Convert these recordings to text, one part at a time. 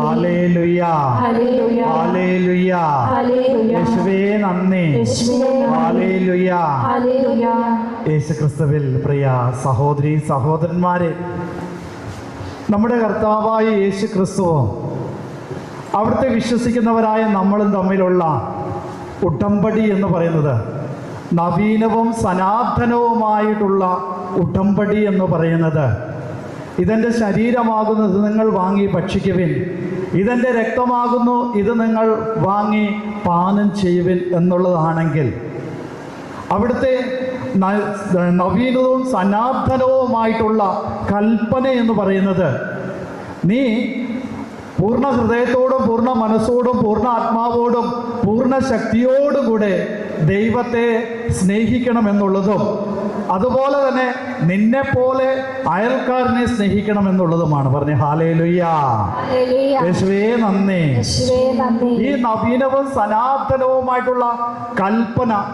Hallelujah യേശുക്രിസ്തുവിൽ പ്രിയ സഹോദരി സഹോദരന്മാരെ നമ്മുടെ കർത്താവായ യേശു ക്രിസ്തുവും അവിടുത്തെ വിശ്വസിക്കുന്നവരായ നമ്മളും തമ്മിലുള്ള ഉടമ്പടി എന്ന് പറയുന്നത് നവീനവും സനാതനവുമായിട്ടുള്ള ഉടമ്പടി എന്ന് പറയുന്നത്. ഇതെന്റെ ശരീരമാകുന്നത് നിങ്ങൾ വാങ്ങി ഭക്ഷിക്കുവിൻ. ഇതെന്റെ രക്തമാകുന്നു ഇത് നിങ്ങൾ വാങ്ങി പാനം ചെയ്യുവിൻ എന്നുള്ളതാണെങ്കിൽ. അവിടുത്തെ നവീനവും സനാതനവുമായിട്ടുള്ള കൽപ്പന എന്ന് പറയുന്നത് നീ പൂർണ ഹൃദയത്തോടും പൂർണ മനസ്സോടും പൂർണ ആത്മാവോടും പൂർണ ശക്തിയോടും കൂടെ ദൈവത്തെ സ്നേഹിക്കണം എന്നുള്ളതും അതുപോലെ തന്നെ നിന്നെ പോലെ അയൽക്കാരനെ സ്നേഹിക്കണം എന്നുള്ളതുമാണ്. പറഞ്ഞു ഹാലേലുയ്യേ നന്ദി. ഈ നവീനവും സനാതനവുമായിട്ടുള്ള കൽപ്പന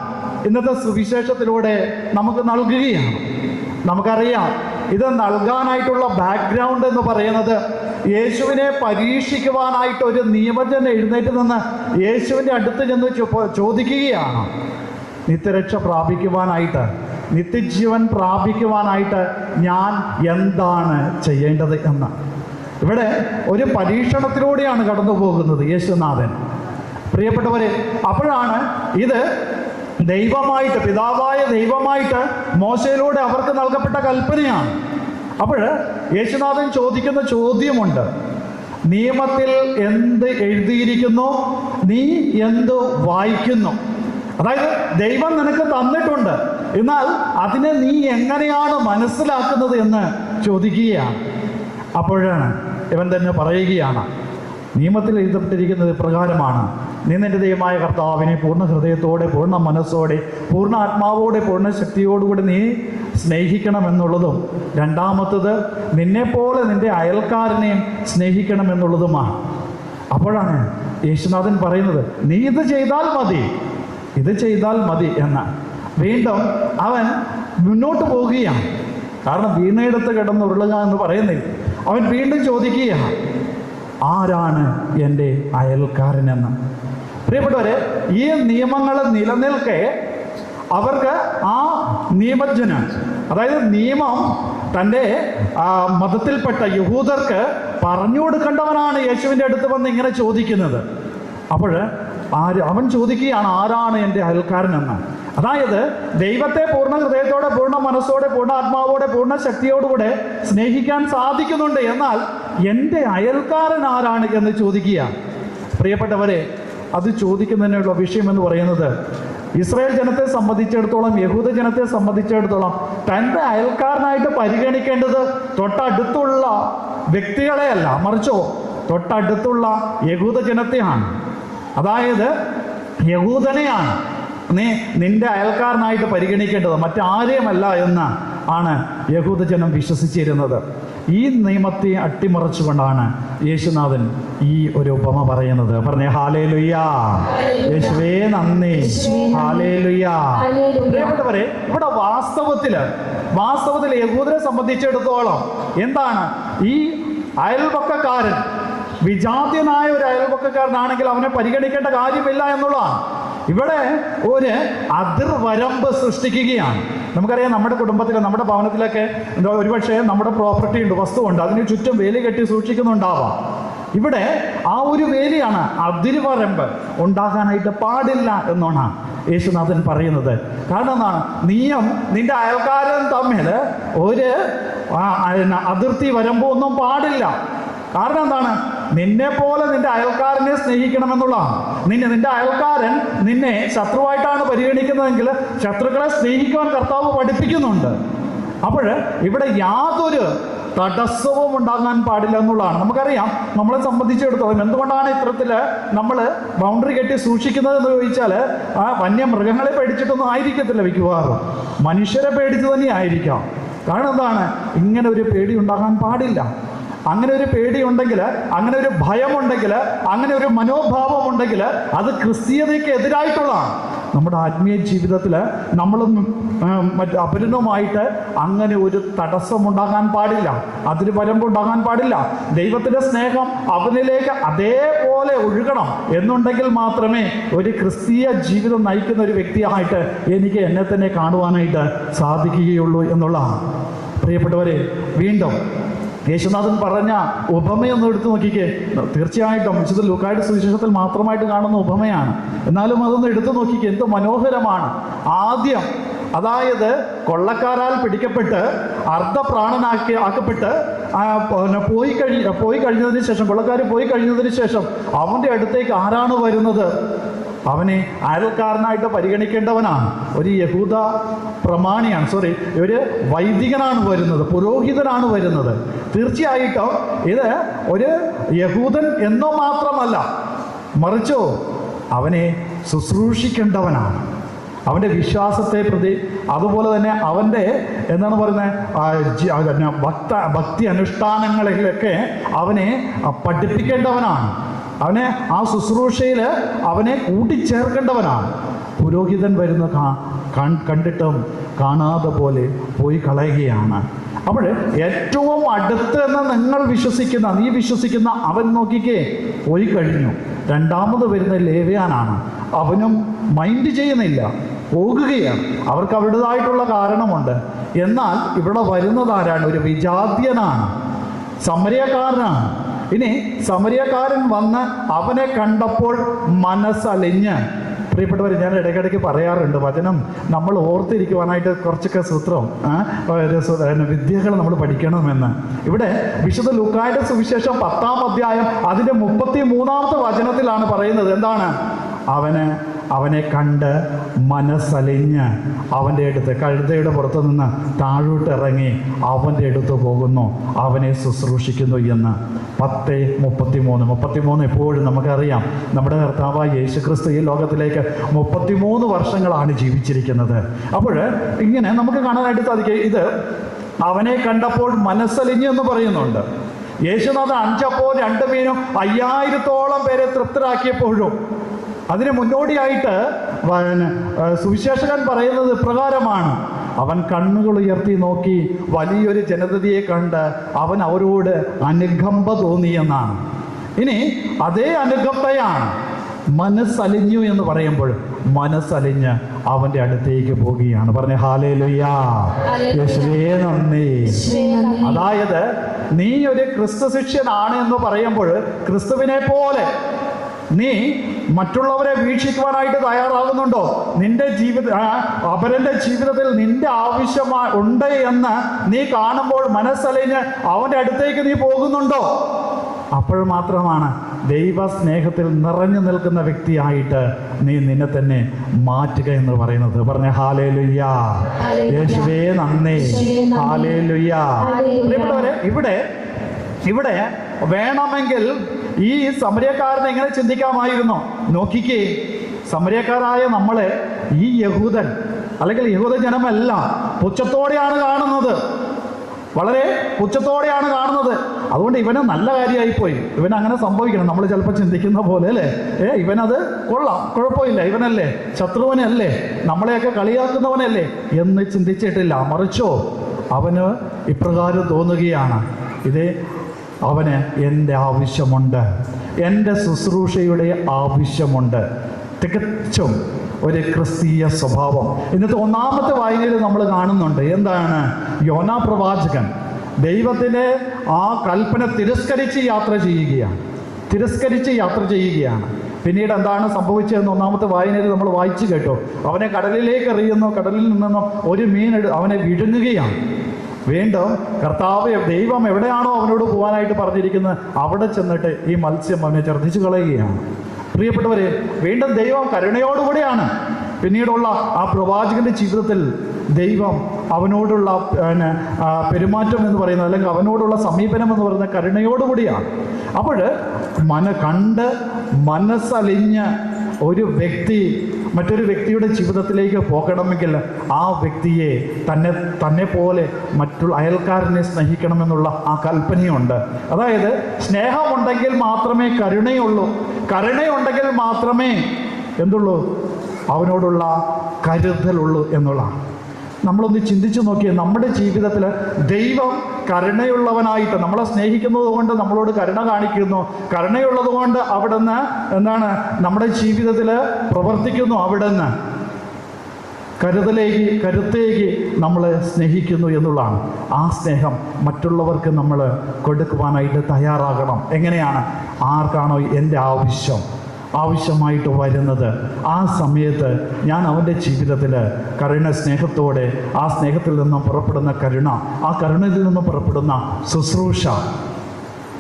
ഇന്നത്തെ സുവിശേഷത്തിലൂടെ നമുക്ക് നൽകുകയാണ്. നമുക്കറിയാം ഇത് നൽകാനായിട്ടുള്ള ബാക്ക്ഗ്രൗണ്ട് എന്ന് പറയുന്നത് യേശുവിനെ പരീക്ഷിക്കുവാനായിട്ട് ഒരു നിയമജൻ എഴുന്നേറ്റ് നിന്ന് യേശുവിന്റെ അടുത്ത് ചെന്ന് ചോദിക്കുകയാണ്. നിത്യരക്ഷ പ്രാപിക്കുവാനായിട്ട് നിത്യജീവൻ പ്രാപിക്കുവാനായിട്ട് ഞാൻ എന്താണ് ചെയ്യേണ്ടത് എന്ന്. ഇവിടെ ഒരു പരീക്ഷണത്തിലൂടെയാണ് കടന്നു പോകുന്നത് യേശുനാഥൻ. പ്രിയപ്പെട്ടവരെ അപ്പോഴാണ് ഇത് ദൈവമായിട്ട് പിതാവായ ദൈവമായിട്ട് മോശയിലൂടെ അവർക്ക് നൽകപ്പെട്ട കൽപ്പനയാണ്. അപ്പോൾ യേശുനാഥൻ ചോദിക്കുന്ന ചോദ്യമുണ്ട്. നിയമത്തിൽ എന്ത് എഴുതിയിരിക്കുന്നു? നീ എന്ത് വായിക്കുന്നു? അതായത് ദൈവം നിനക്ക് തന്നിട്ടുണ്ട്. എന്നാൽ അതിനെ നീ എങ്ങനെയാണ് മനസ്സിലാക്കുന്നത് എന്ന് ചോദിക്കുകയാണ്. അപ്പോഴാണ് ഇവൻ തന്നെ പറയുകയാണ് നിയമത്തിൽ എഴുതപ്പെട്ടിരിക്കുന്നത് ഇപ്രകാരമാണ്. നീ നിന്റെ ദൈവമായ കർത്താവിനെ പൂർണ ഹൃദയത്തോടെ പൂർണ മനസ്സോടെ പൂർണ ആത്മാവോടെ പൂർണ ശക്തിയോടുകൂടി നീ സ്നേഹിക്കണമെന്നുള്ളതും രണ്ടാമത്തത് നിന്നെപ്പോലെ നിന്റെ അയൽക്കാരനെയും സ്നേഹിക്കണമെന്നുള്ളതുമാണ്. അപ്പോഴാണ് യേശുനാഥൻ പറയുന്നത് നീ ഇത് ചെയ്താൽ മതി. ഇത് ചെയ്താൽ മതി എന്ന്. വീണ്ടും അവൻ മുന്നോട്ട് പോവുകയാണ്. കാരണം വീണയിടത്ത് കിടന്നുരുളുക എന്ന് പറയുന്നില്ല. അവൻ വീണ്ടും ചോദിക്കുകയാണ് ആരാണ് എന്റെ അയൽക്കാരനെന്ന്? പ്രിയപ്പെട്ടവരെ ഈ നിയമങ്ങൾ നിലനിൽക്കെ അവർക്ക് ആ നിയമജ്ഞന് അതായത് നിയമം തന്റെ മതത്തിൽപ്പെട്ട യഹൂദർക്ക് പറഞ്ഞു കൊടുക്കേണ്ടവനാണ് യേശുവിന്റെ അടുത്ത് വന്ന് ഇങ്ങനെ ചോദിക്കുന്നത്. അപ്പോൾ ആര് അവൻ ചോദിക്കുകയാണ് ആരാണ് എന്റെ അയൽക്കാരനെന്ന്? അതായത് ദൈവത്തെ പൂർണ ഹൃദയത്തോടെ പൂർണ മനസ്സോടെ പൂർണ ആത്മാവോടെ പൂർണ ശക്തിയോടുകൂടെ സ്നേഹിക്കാൻ സാധിക്കുന്നുണ്ട്. എന്നാൽ എന്റെ അയൽക്കാരൻ ആരാണ് എന്ന് ചോദിക്കുക. പ്രിയപ്പെട്ടവരെ അത് ചോദിക്കുന്നതിനുള്ള വിഷയം എന്ന് പറയുന്നത് ഇസ്രായേൽ ജനത്തെ സംബന്ധിച്ചിടത്തോളം യഹൂദ ജനത്തെ സംബന്ധിച്ചിടത്തോളം തന്റെ അയൽക്കാരനായിട്ട് പരിഗണിക്കേണ്ടത് തൊട്ടടുത്തുള്ള വ്യക്തികളെയല്ല മറിച്ചോ തൊട്ടടുത്തുള്ള യഹൂദ ജനത്തെയാണ്. അതായത് യഹൂദനെയാണ് നീ നിന്റെ അയൽക്കാരനായിട്ട് പരിഗണിക്കേണ്ടത്. മറ്റാരെയുമല്ല എന്ന് ആണ് യഹൂദജനം വിശ്വസിച്ചിരുന്നത്. ഈ നിയമത്തെ അട്ടിമറിച്ചുകൊണ്ടാണ് യേശുനാഥൻ ഈ ഒരു ഉപമ പറയുന്നത്. പറഞ്ഞേ ഹാലേ ലുയ്യാ യേശുവേ നന്ദി. ഹാലേ ലുയ്യാ പ്രിയപ്പെട്ടവരെ ഇവിടെ വാസ്തവത്തിൽ വാസ്തവത്തിൽ യഹൂദനെ സംബന്ധിച്ചിടത്തോളം എന്താണ്? ഈ അയൽപക്കക്കാരൻ വിജാത്യനായ ഒരു അയൽപക്കക്കാരനാണെങ്കിൽ അവനെ പരിഗണിക്കേണ്ട കാര്യമില്ല എന്നുള്ളതാണ് ഇവിടെ ഒരു അതിർവരമ്പ് സൃഷ്ടിക്കുകയാണ്. നമുക്കറിയാം നമ്മുടെ കുടുംബത്തിൽ നമ്മുടെ ഭവനത്തിലൊക്കെ എന്താ ഒരുപക്ഷെ നമ്മുടെ പ്രോപ്പർട്ടി ഉണ്ട് വസ്തു ഉണ്ട് അതിന് ചുറ്റും വേലി കെട്ടി സൂക്ഷിക്കുന്നുണ്ടാവാം. ഇവിടെ ആ ഒരു വേലിയാണ് അതിരുവരമ്പ് ഉണ്ടാകാനായിട്ട് പാടില്ല എന്നാണ് യേശുനാഥൻ പറയുന്നത്. കാരണം എന്താണ്? നീയും നിന്റെ അയൽക്കാരൻ തമ്മിൽ ഒരു അതിർത്തി വരമ്പൊന്നും പാടില്ല. കാരണം എന്താണ്? നിന്നെ പോലെ നിന്റെ അയൽക്കാരനെ സ്നേഹിക്കണമെന്നുള്ളതാണ്. നിന്നെ നിന്റെ അയൽക്കാരൻ നിന്നെ ശത്രുവായിട്ടാണ് പരിഗണിക്കുന്നതെങ്കിൽ ശത്രുക്കളെ സ്നേഹിക്കുവാൻ കർത്താവ് പഠിപ്പിക്കുന്നുണ്ട്. അപ്പോൾ ഇവിടെ യാതൊരു തടസ്സവും ഉണ്ടാകാൻ പാടില്ല എന്നുള്ളതാണ്. നമുക്കറിയാം നമ്മളെ സംബന്ധിച്ചിടത്തോളം എന്തുകൊണ്ടാണ് ഇത്തരത്തിൽ നമ്മൾ ബൗണ്ടറി കെട്ടി സൂക്ഷിക്കുന്നത് എന്ന് ചോദിച്ചാൽ ആ വന്യമൃഗങ്ങളെ പേടിച്ചിട്ടൊന്നും ആയിരിക്കത്തില്ല മിക്കവാറും. മനുഷ്യരെ പേടിച്ച് തന്നെ ആയിരിക്കാം കാരണം എന്താണ്? ഇങ്ങനെ ഒരു പേടി ഉണ്ടാകാൻ പാടില്ല. അങ്ങനെ ഒരു പേടിയുണ്ടെങ്കിൽ അങ്ങനെ ഒരു ഭയമുണ്ടെങ്കിൽ അങ്ങനെ ഒരു മനോഭാവം ഉണ്ടെങ്കിൽ അത് ക്രിസ്തീയതയ്ക്ക് എതിരായിട്ടുള്ളതാണ്. നമ്മുടെ ആത്മീയ ജീവിതത്തിൽ നമ്മൾ മറ്റ് അപരിണവുമായിട്ട് അങ്ങനെ ഒരു തടസ്സമുണ്ടാകാൻ പാടില്ല. അതിന് വരമ്പുണ്ടാകാൻ പാടില്ല. ദൈവത്തിന്റെ സ്നേഹം അവനിലേക്ക് അതേപോലെ ഒഴുകണം എന്നുണ്ടെങ്കിൽ മാത്രമേ ഒരു ക്രിസ്തീയ ജീവിതം നയിക്കുന്ന ഒരു വ്യക്തിയായിട്ട് എനിക്ക് എന്നെ തന്നെ കാണുവാനായിട്ട് സാധിക്കുകയുള്ളൂ എന്നുള്ളതാണ്. പ്രിയപ്പെട്ടവരെ വീണ്ടും യേശുനാഥൻ പറഞ്ഞ ഉപമയൊന്നും എടുത്തു നോക്കിക്കേ. തീർച്ചയായിട്ടും വിശുദ്ധ ലൂക്കായിട്ട് സുവിശേഷത്തിൽ മാത്രമായിട്ട് കാണുന്ന ഉപമയാണ്. എന്നാലും അതൊന്ന് എടുത്തു നോക്കിക്കേ എന്ത് മനോഹരമാണ്. ആദ്യം അതായത് കൊള്ളക്കാരാൽ പിടിക്കപ്പെട്ട് അർദ്ധപ്രാണനാക്കി ആക്കപ്പെട്ട് പോയി കഴി പോയി കഴിഞ്ഞതിന് ശേഷം കൊള്ളക്കാർ പോയി കഴിഞ്ഞതിന് ശേഷം അവന്റെ അടുത്തേക്ക് ആരാണ് വരുന്നത്? അവനെ അയൽക്കാരനായിട്ട് പരിഗണിക്കേണ്ടവനാണ്. ഒരു യഹൂദ പ്രമാണിയാണ് സോറി ഒരു വൈദികനാണ് വരുന്നത് പുരോഹിതനാണ് വരുന്നത്. തീർച്ചയായിട്ടും ഇത് ഒരു യഹൂദൻ എന്നോ മാത്രമല്ല മറിച്ചോ അവനെ ശുശ്രൂഷിക്കേണ്ടവനാണ്. അവന്റെ വിശ്വാസത്തെ പ്രതി അതുപോലെ തന്നെ അവന്റെ എന്താണ് പറയുന്നത് ഭക്ത ഭക്തി അനുഷ്ഠാനങ്ങളിലൊക്കെ അവനെ പഠിപ്പിക്കേണ്ടവനാണ്. അവനെ ആ ശുശ്രൂഷയിൽ അവനെ കൂട്ടിച്ചേർക്കേണ്ടവനാണ്. പുരോഹിതൻ വരുന്ന കണ്ടിട്ടും കാണാതെ പോലെ പോയി കളയുകയാണ്. അപ്പോൾ ഏറ്റവും അടുത്ത് എന്ന് നിങ്ങൾ വിശ്വസിക്കുന്ന നീ വിശ്വസിക്കുന്ന അവൻ നോക്കിക്കേ പോയി കഴിഞ്ഞു. രണ്ടാമത് വരുന്ന ലേവ്യാനാണ്. അവനും മൈൻഡ് ചെയ്യുന്നില്ല. പോകുകയാണ്. അവർക്ക് അവരുടേതായിട്ടുള്ള കാരണമുണ്ട്. എന്നാൽ ഇവിടെ വരുന്നത് ആരാണ്? ഒരു വിജാത്യനാണ്. സമരിയക്കാരനാണ് ഇനി സമരിയക്കാരൻ വന്ന് അവനെ കണ്ടപ്പോൾ മനസ്സലിഞ്ഞ്. പ്രിയപ്പെട്ടവർ ഞാൻ ഇടയ്ക്കിടയ്ക്ക് പറയാറുണ്ട് വചനം നമ്മൾ ഓർത്തിരിക്കുവാനായിട്ട് കുറച്ചൊക്കെ സൂത്രം വിദ്യകൾ നമ്മൾ പഠിക്കണമെന്ന്. ഇവിടെ വിശുദ്ധ ലുക്കായുടെ സുവിശേഷം പത്താം അധ്യായം അതിന്റെ മുപ്പത്തി മൂന്നാമത്തെ വചനത്തിലാണ് പറയുന്നത്. എന്താണ്? അവന് അവനെ കണ്ട് മനസ്സലിഞ്ഞ് അവന്റെ അടുത്ത് കഴുതയുടെ പുറത്തു നിന്ന് താഴോട്ടിറങ്ങി അവന്റെ അടുത്ത് പോകുന്നു. അവനെ ശുശ്രൂഷിക്കുന്നു എന്ന്. പത്ത് മുപ്പത്തി മൂന്ന് മുപ്പത്തി മൂന്ന് എപ്പോഴും നമുക്കറിയാം. നമ്മുടെ കർത്താവായ യേശു ക്രിസ്തു ഈ ലോകത്തിലേക്ക് മുപ്പത്തിമൂന്ന് വർഷങ്ങളാണ് ജീവിച്ചിരിക്കുന്നത്. അപ്പോൾ ഇങ്ങനെ നമുക്ക് കാണാനായിട്ട് സാധിക്കും. ഇത് അവനെ കണ്ടപ്പോൾ മനസ്സലിഞ്ഞു എന്ന് പറയുന്നുണ്ട്. യേശുനാഥ് അഞ്ചപ്പോ രണ്ട് മീനും അയ്യായിരത്തോളം പേരെ തൃപ്തരാക്കിയപ്പോഴും അതിന് മുന്നോടിയായിട്ട് സുവിശേഷകൻ പറയുന്നത് പ്രകാരമാണ് അവൻ കണ്ണുകൾ ഉയർത്തി നോക്കി വലിയൊരു ജനതയെ കണ്ട് അവൻ അവരോട് അനുകമ്പ തോന്നിയെന്നാണ് ഇനി അതേ അനുകമ്പയാണ്. മനസ്സലിഞ്ഞു എന്ന് പറയുമ്പോൾ മനസ്സലിഞ്ഞ് അവന്റെ അടുത്തേക്ക് പോവുകയാണ് പറഞ്ഞ ഹാലേ നന്ദി. യേശുവേ നന്ദി. അതായത് നീ ഒരു ക്രിസ്തു ശിഷ്യനാണ് എന്ന് പറയുമ്പോൾ ക്രിസ്തുവിനെ പോലെ നീ മറ്റുള്ളവരെ വീക്ഷിക്കുവാനായിട്ട് തയ്യാറാകുന്നുണ്ടോ? നിന്റെ ജീവിത അപരന്റെ ജീവിതത്തിൽ നിന്റെ ആവശ്യമാ ഉണ്ട് എന്ന് നീ കാണുമ്പോൾ മനസ്സലിഞ്ഞ് അവന്റെ അടുത്തേക്ക് നീ പോകുന്നുണ്ടോ? അപ്പോൾ മാത്രമാണ് ദൈവ സ്നേഹത്തിൽ നിറഞ്ഞു നിൽക്കുന്ന വ്യക്തിയായിട്ട് നീ നിന്നെ തന്നെ മാറ്റുക എന്ന് പറയുന്നത്. പറഞ്ഞ ഹാലേ ലുയ്യാ. യേശുവേ നന്ദി. ഹാലേ ലുയ്യാ ഇവിടെ ഇവിടെ വേണമെങ്കിൽ ഈ സമരക്കാരനെ എങ്ങനെ ചിന്തിക്കാമായിരുന്നോ? നോക്കിക്കേ സമരക്കാരായ നമ്മളെ ഈ യഹൂദൻ അല്ലെങ്കിൽ യഹൂദ ജനമല്ല പുച്ഛത്തോടെയാണ് കാണുന്നത്. വളരെ പുച്ഛത്തോടെയാണ് കാണുന്നത്. അതുകൊണ്ട് ഇവന് നല്ല കാര്യമായിപ്പോയി. ഇവൻ അങ്ങനെ സംഭവിക്കണം. നമ്മൾ ചിലപ്പോൾ ചിന്തിക്കുന്ന പോലെ അല്ലേ? ഏ ഇവനത് കൊള്ളാം. കുഴപ്പമില്ല. ഇവനല്ലേ? ശത്രുവനല്ലേ? നമ്മളെയൊക്കെ കളിയാക്കുന്നവനല്ലേ? എന്ന് ചിന്തിച്ചിട്ടില്ല. മറിച്ചോ അവന് ഇപ്രകാരം തോന്നുകയാണ്. ഇതേ അവന് എന്റെ ആവശ്യമുണ്ട്. എന്റെ ശുശ്രൂഷയുടെ ആവശ്യമുണ്ട്. തികച്ചും ഒരു ക്രിസ്തീയ സ്വഭാവം. ഇന്നത്തെ ഒന്നാമത്തെ വായനയിൽ നമ്മൾ കാണുന്നുണ്ട് എന്താണ്? യോനാ പ്രവാചകൻ ദൈവത്തിന്റെ ആ കൽപ്പന തിരസ്കരിച്ച് യാത്ര ചെയ്യുകയാണ്. തിരസ്കരിച്ച് യാത്ര ചെയ്യുകയാണ്. പിന്നീട് എന്താണ് സംഭവിച്ചതെന്ന് ഒന്നാമത്തെ വായനയിൽ നമ്മൾ വായിച്ചു കേട്ടോ. അവനെ കടലിലേക്ക് എറിയുന്നു. കടലിൽ നിന്നും ഒരു മീൻ അവനെ വിഴുങ്ങുകയാണ്. വീണ്ടും കർത്താവ് ദൈവം എവിടെയാണോ അവനോട് പോകാനായിട്ട് പറഞ്ഞിരിക്കുന്നത് അവിടെ ചെന്നിട്ട് ഈ മത്സ്യം അവനെ ഛർദ്ദിച്ചു കളയുകയാണ്. പ്രിയപ്പെട്ടവരെ വീണ്ടും ദൈവം കരുണയോടുകൂടിയാണ്. പിന്നീടുള്ള ആ പ്രവാചകന്റെ ജീവിതത്തിൽ ദൈവം അവനോടുള്ള പെരുമാറ്റം എന്ന് പറയുന്നത് അല്ലെങ്കിൽ അവനോടുള്ള സമീപനം എന്ന് പറയുന്നത് കരുണയോടുകൂടിയാണ്. അപ്പോൾ മന കണ്ട് മനസ്സലിഞ്ഞ് ഒരു വ്യക്തി മറ്റൊരു വ്യക്തിയുടെ ജീവിതത്തിലേക്ക് പോകണമെങ്കിൽ ആ വ്യക്തിയെ തന്നെ തന്നെ പോലെ മറ്റുള്ള അയൽക്കാരനെ സ്നേഹിക്കണമെന്നുള്ള ആ കൽപ്പനയുണ്ട്. അതായത് സ്നേഹമുണ്ടെങ്കിൽ മാത്രമേ കരുണയുള്ളൂ. കരുണയുണ്ടെങ്കിൽ മാത്രമേ എന്തുള്ളൂ? അവനോടുള്ള കരുതലുള്ളൂ എന്നുള്ളതാണ്. നമ്മളൊന്ന് ചിന്തിച്ചു നോക്കിയേ നമ്മുടെ ജീവിതത്തിൽ ദൈവം കരുണയുള്ളവനായിട്ട് നമ്മളെ സ്നേഹിക്കുന്നത് കൊണ്ട് നമ്മളോട് കരുണ കാണിക്കുന്നു കരുണയുള്ളത് കൊണ്ട് അവിടുന്ന് എന്താണ് നമ്മുടെ ജീവിതത്തിൽ പ്രവർത്തിക്കുന്നു അവിടുന്ന്. കരുതലേക്ക് കരുത്തേക്ക് നമ്മൾ സ്നേഹിക്കുന്നു എന്നുള്ളതാണ്. ആ സ്നേഹം മറ്റുള്ളവർക്ക് നമ്മൾ കൊടുക്കുവാനായിട്ട് തയ്യാറാകണം. എങ്ങനെയാണ്? ആർക്കാണോ എന്റെ ആവശ്യം? ആവശ്യമായിട്ട് വരുന്നത്. ആ സമയത്ത് ഞാൻ അവന്റെ ജീവിതത്തിൽ കരുണ സ്നേഹത്തോടെ ആ സ്നേഹത്തിൽ നിന്നും പുറപ്പെടുന്ന കരുണ ആ കരുണയിൽ നിന്നും പുറപ്പെടുന്ന ശുശ്രൂഷ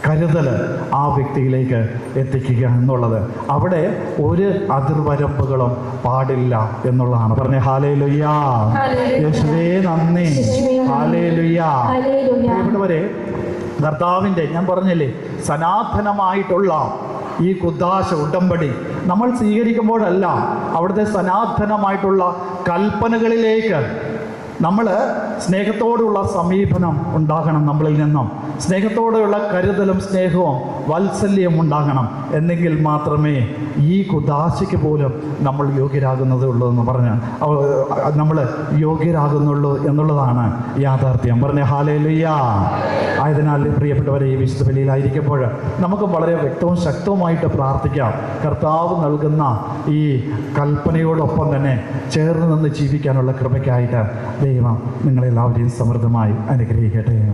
കരുതൽ ആ വ്യക്തിയിലേക്ക് എത്തിക്കുക എന്നുള്ളത്. അവിടെ ഒരു അതിർവരമ്പുകളും പാടില്ല എന്നുള്ളതാണ്. പറഞ്ഞ ഹാലേ ലുയ്യാ യേശുവേ നന്ദി. യേശുവേ ഇവിടെ വരെ. കർത്താവിന്റെ ഞാൻ പറഞ്ഞില്ലേ സനാതനമായിട്ടുള്ള ഈ കുദ്ദാശ ഉടമ്പടി നമ്മൾ സ്വീകരിക്കുമ്പോഴല്ല അവിടുത്തെ സനാതനമായിട്ടുള്ള കൽപ്പനകളിലേക്ക് നമ്മൾ സ്നേഹത്തോടുള്ള സമീപനം ഉണ്ടാകണം നമ്മളിൽ നിന്നും. സ്നേഹത്തോടെയുള്ള കരുതലും സ്നേഹവും വാത്സല്യവും ഉണ്ടാകണം. എന്നെങ്കിൽ മാത്രമേ ഈ കുദാശയ്ക്ക് പോലും നമ്മൾ യോഗ്യരാകുന്നതുള്ളൂ എന്ന് പറഞ്ഞ് നമ്മൾ യോഗ്യരാകുന്നുള്ളൂ എന്നുള്ളതാണ് യാഥാർത്ഥ്യം. പറഞ്ഞ ഹാലേലുയ്യ. ആയതിനാൽ പ്രിയപ്പെട്ടവരെ ഈ വിശുദ്ധ ബലിയിലായിരിക്കുമ്പോൾ നമുക്ക് വളരെ വ്യക്തവും ശക്തവുമായിട്ട് പ്രാർത്ഥിക്കാം. കർത്താവ് നൽകുന്ന ഈ കൽപ്പനയോടൊപ്പം തന്നെ ചേർന്ന് നിന്ന് ജീവിക്കാനുള്ള കൃപയ്ക്കായിട്ട് ദൈവം നിങ്ങളെല്ലാവരെയും സമൃദ്ധമായി അനുഗ്രഹിക്കട്ടെ.